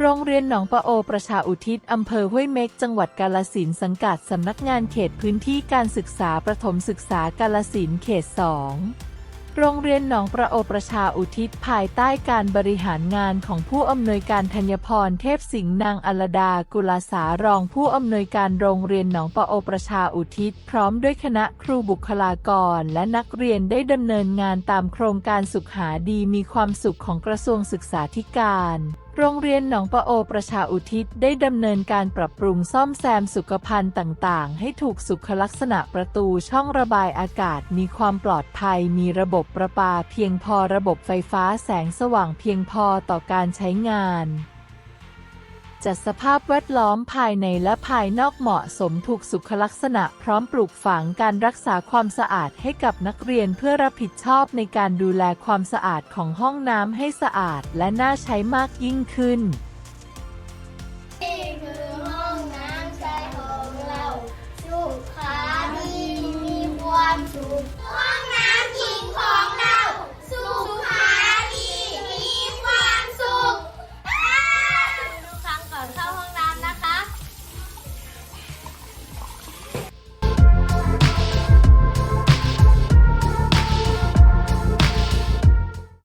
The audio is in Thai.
โรงเรียนหนองปะโอประชาอุทิศอำเภอห้วยเม็กจังหวัดกาลสินสังกัดสำนักงานเขตพื้นที่การศึกษาประถมศึกษากาลสินเขต 2 โรงเรียนหนองประโอประชาอุทิศภายใต้การบริหารงานของผู้อำนวยการธัญพรเทพสิงห์นางอลดากุลาสารองผู้อำนวยการโรงเรียนหนองปะโอประชาอุทิศพร้อมด้วยคณะครูบุคลากร และนักเรียนได้ดำเนินงานตามโครงการสุขหาดีมีความสุขของกระทรวงศึกษาธิการ โรงเรียนหนองปะโอประชาอุทิศได้ดำเนินการปรับปรุงซ่อมแซมสุขภัณฑ์ต่างๆ ให้ถูกสุขลักษณะประตูช่องระบายอากาศมีความปลอดภัย มีระบบประปาเพียงพอระบบไฟฟ้าแสงสว่างเพียงพอต่อการใช้งาน จัดสภาพแวดล้อมภายในและภายนอกเหมาะสมถูกสุขลักษณะพร้อมปลูกฝังการรักษาความสะอาดให้กับนักเรียนเพื่อรับผิดชอบในการดูแลความสะอาดของห้องน้ำให้สะอาดและน่าใช้มากยิ่งขึ้น